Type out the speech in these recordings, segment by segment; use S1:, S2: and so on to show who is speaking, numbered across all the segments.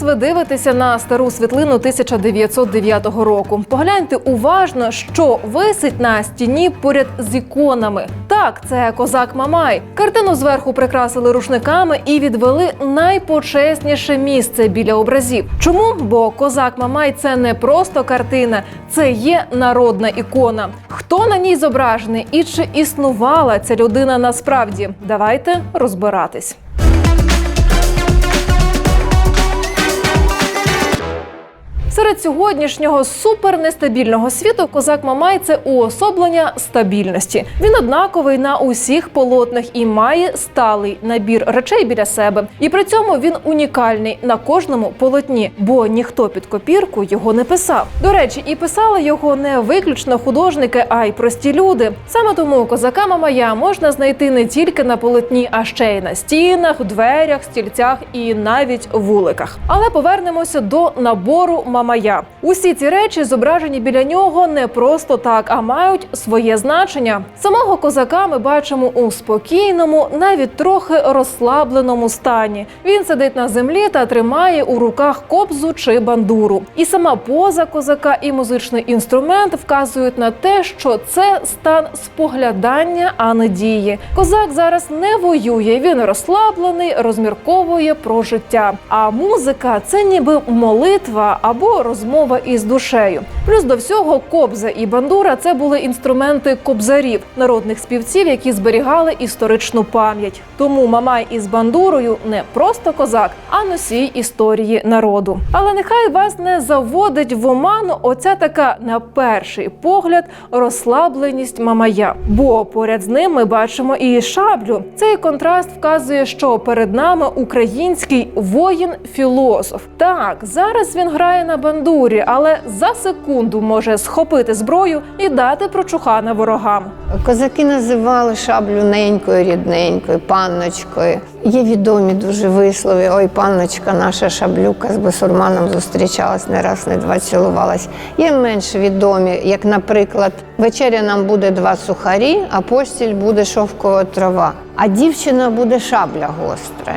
S1: Ось ви дивитеся на стару світлину 1909 року. Погляньте уважно, що висить на стіні поряд з іконами. Так, це козак Мамай. Картину зверху прикрасили рушниками і відвели найпочесніше місце біля образів. Чому? Бо козак Мамай це не просто картина, це є народна ікона. Хто на ній зображений і чи існувала ця людина насправді? Давайте розбиратись. Серед сьогоднішнього супернестабільного світу козак Мамай це уособлення стабільності. Він однаковий на усіх полотнах і має сталий набір речей біля себе. І при цьому він унікальний на кожному полотні, бо ніхто під копірку його не писав. До речі, і писали його не виключно художники, а й прості люди. Саме тому козака Мамая можна знайти не тільки на полотні, а ще й на стінах, дверях, стільцях і навіть вуликах. Але повернемося до набору Мамая. Усі ці речі зображені біля нього не просто так, а мають своє значення. Самого козака ми бачимо у спокійному, навіть трохи розслабленому стані. Він сидить на землі та тримає у руках кобзу чи бандуру. І сама поза козака і музичний інструмент вказують на те, що це стан споглядання, а не дії. Козак зараз не воює. Він розслаблений, розмірковує про життя. А музика це ніби молитва або розмова із душею. Плюс до всього кобза і бандура це були інструменти кобзарів, народних співців, які зберігали історичну пам'ять. Тому Мамай із бандурою не просто козак, а носій історії народу. Але нехай вас не заводить в оману оця така на перший погляд розслабленість Мамая. Бо поряд з ним ми бачимо і шаблю. Цей контраст вказує, що перед нами український воїн-філософ. Так, зараз він грає на бандурі, але за секунду може схопити зброю і дати прочухана ворогам.
S2: Козаки називали шаблю ненькою, рідненькою, панночкою. Є відомі дуже вислови. Ой, панночка, наша шаблюка з басурманом зустрічалась не раз, не два цілувалась. Є менш відомі, як, наприклад, вечеря нам буде два сухарі, а постіль буде шовкова трава, а дівчина буде шабля гостра.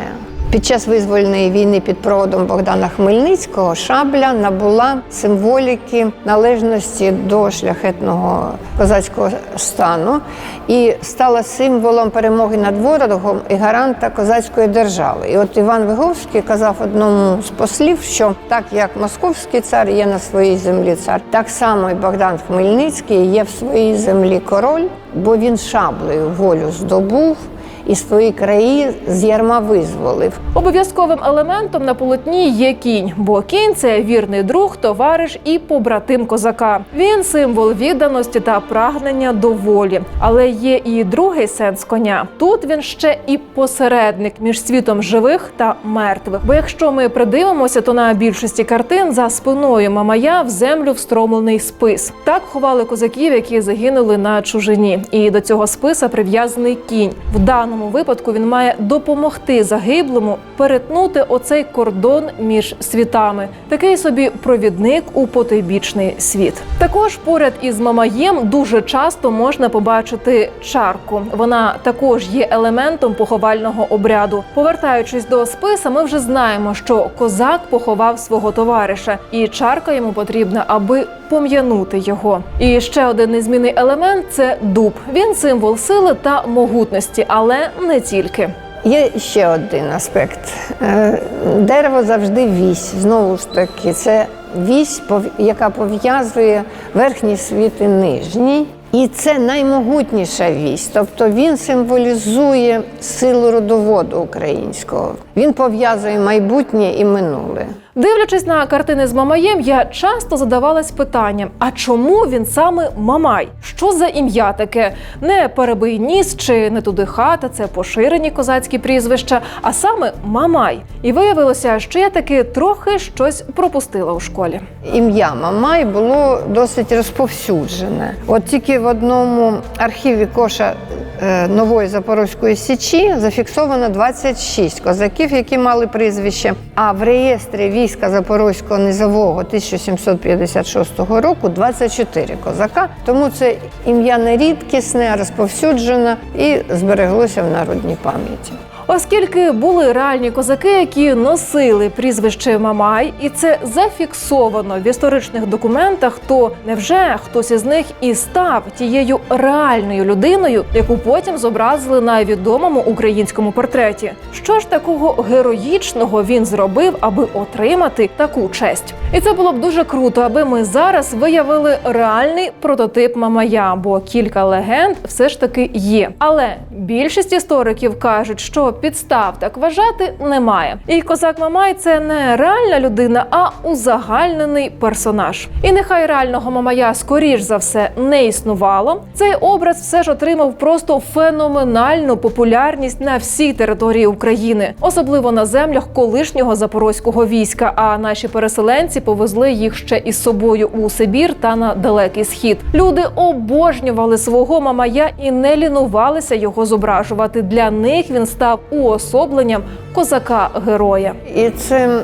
S2: Під час визвольної війни під проводом Богдана Хмельницького шабля набула символіки належності до шляхетного козацького стану і стала символом перемоги над ворогом і гаранта козацької держави. І от Іван Виговський казав одному з послів, що так як московський цар є на своїй землі цар, так само і Богдан Хмельницький є в своїй землі король, бо він шаблею волю здобув і свої краї з ярма визволив.
S1: Обов'язковим елементом на полотні є кінь, бо кінь це вірний друг, товариш і побратим козака. Він символ відданості та прагнення до волі. Але є і другий сенс коня. Тут він ще і посередник між світом живих та мертвих. Бо якщо ми придивимося, то на більшості картин за спиною Мамая в землю встромлений спис. Так ховали козаків, які загинули на чужині. І до цього списа прив'язаний кінь. В даному випадку він має допомогти загиблому перетнути оцей кордон між світами. Такий собі провідник у потойбічний світ. Також поряд із Мамаєм дуже часто можна побачити чарку. Вона також є елементом поховального обряду. Повертаючись до списа, ми вже знаємо, що козак поховав свого товариша, і чарка йому потрібна, аби пом'янути його. І ще один незмінний елемент це дуб. Він символ сили та могутності, але не тільки.
S2: Є ще один аспект. Е, Дерево завжди вісь. Знову ж таки, це вісь, яка пов'язує верхній світ і нижній. І це наймогутніша вісь, тобто він символізує силу родоводу українського. Він пов'язує майбутнє і минуле.
S1: Дивлячись на картини з Мамаєм, я часто задавалась питанням: а чому він саме Мамай? Що за ім'я таке? Не перебий ніс чи не туди хата, це поширені козацькі прізвища, а саме Мамай. І виявилося, що я таки трохи щось пропустила у школі.
S2: Ім'я Мамай було досить розповсюджене. От тільки в одному архіві коша нової Запорозької січі зафіксовано 26 козаків, які мали прізвище. А в реєстрі війська Запорозького низового 1756 року 24 козака. Тому це ім'я не рідкісне, а розповсюджене і збереглося в народній пам'яті.
S1: Оскільки були реальні козаки, які носили прізвище Мамай, і це зафіксовано в історичних документах, то невже хтось із них і став тією реальною людиною, яку потім зобразили на відомому українському портреті? Що ж такого героїчного він зробив, аби отримати таку честь? І це було б дуже круто, аби ми зараз виявили реальний прототип Мамая, бо кілька легенд все ж таки є. Але більшість істориків кажуть, що підстав так вважати немає. І козак Мамай це не реальна людина, а узагальнений персонаж. І нехай реального Мамая скоріш за все не існувало. Цей образ все ж отримав просто феноменальну популярність на всій території України, особливо на землях колишнього запорозького війська. А наші переселенці повезли їх ще із собою у Сибір та на далекий схід. Люди обожнювали свого мамая і не лінувалися його зображувати. Для них він став уособленням козака-героя.
S2: І це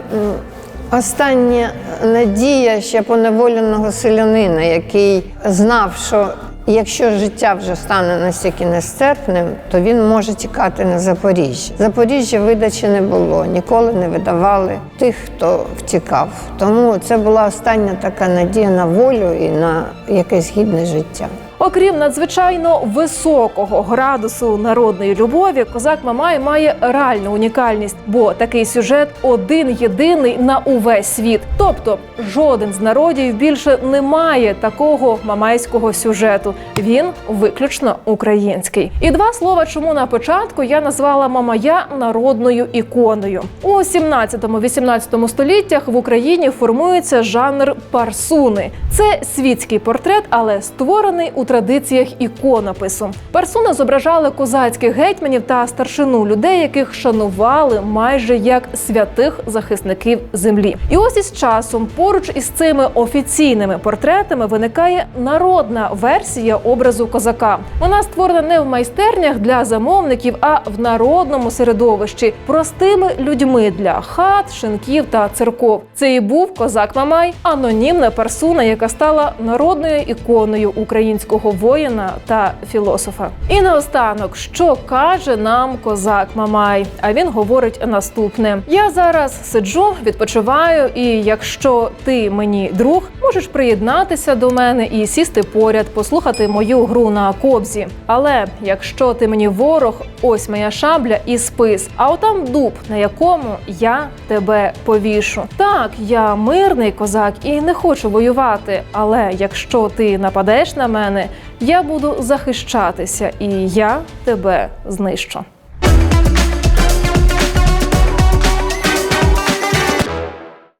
S2: остання надія ще поневоленого селянина, який знав, що якщо життя вже стане настільки нестерпним, то він може тікати на Запоріжжя. Запоріжжя видачі не було, ніколи не видавали тих, хто втікав. Тому це була остання така надія на волю і на якесь гідне життя.
S1: Окрім надзвичайно високого градусу народної любові, козак Мамай має реальну унікальність, бо такий сюжет один єдиний на увесь світ. Тобто жоден з народів більше не має такого мамайського сюжету. Він виключно український. І два слова, чому на початку я назвала Мамая народною іконою у 17-18 століттях в Україні формується жанр парсуни. Це світський портрет, але створений у традиціях іконопису. Парсуни зображали козацьких гетьманів та старшину людей, яких шанували майже як святих захисників землі. І ось із часом, поруч із цими офіційними портретами, виникає народна версія образу козака. Вона створена не в майстернях для замовників, а в народному середовищі простими людьми для хат, шинків та церков. Це і був козак Мамай, анонімна персона, яка стала народною іконою українського воїна та філософа. І наостанок, що каже нам козак Мамай? А він говорить наступне: я зараз сиджу, відпочиваю, і якщо ти мені друг, можеш приєднатися до мене і сісти поряд, послухати мою гру на кобзі. Але якщо ти мені ворог, ось моя шабля і спис. А отам дуб, на якому я тебе повішу. Так, я мирний козак і не хочу воювати. Але якщо ти нападеш на мене, я буду захищатися, і я тебе знищу.